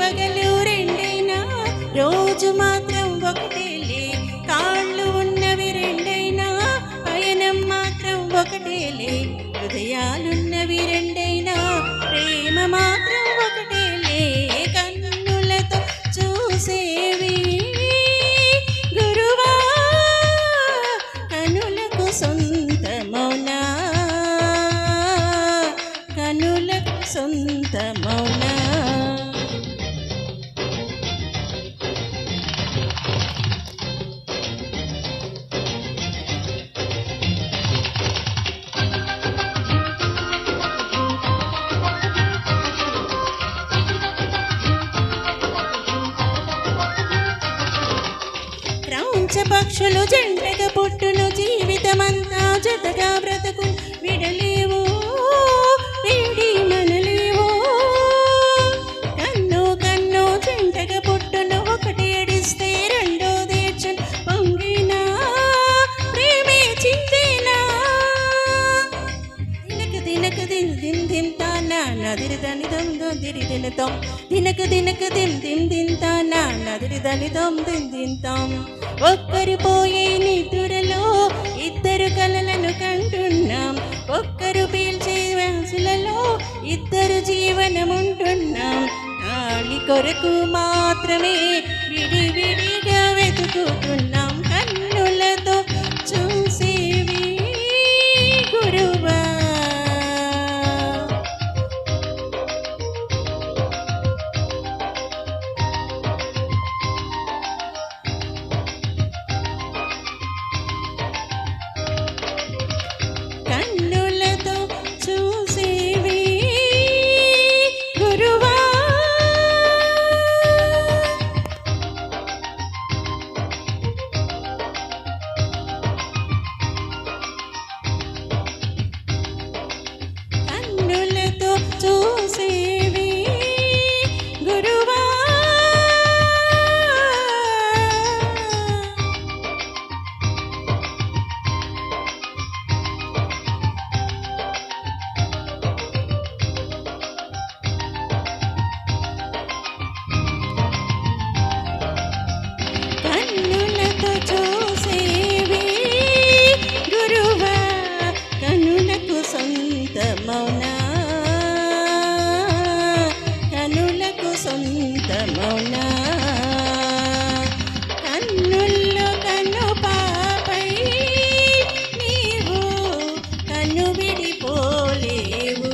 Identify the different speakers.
Speaker 1: పగలు రెండైనా రోజు మాత్రం ఒకటేలే. కాళ్ళు ఉన్నవి రెండైనా పయనం మాత్రం ఒకటేలే. హృదయాలున్నవి రెండైనా ప్రేమ మాత్రం ఒకటేలే. కన్నులతో చూసేవి గురువా కనులకు సొంతమౌనా? కనులకు సొంతమౌనా? క్రౌంచ పక్షులు జంటగా పుట్టును జీవితమంతా జతగా బ్రతుకు నదిరి దని దమ్ దో దిన తొం దినక దినక దిన్ దిన్ దిన్ తానా నదిరి దని దొమ్ దిన్ దిన్ ఒక్కరు పోయే నిద్రలో ఇద్దరు కలలను కంటున్నాం. ఒక్కరు పీల్చే వ్యాసులలో ఇద్దరు జీవనముంటున్నాం. తాళి కొరకు మాత్రమే విడివిడిగా వెతుకుతున్నాం. అనంత మౌన కన్నుల్లో కన్ను పాపై నీవు కన్ను విడిపోలేవు.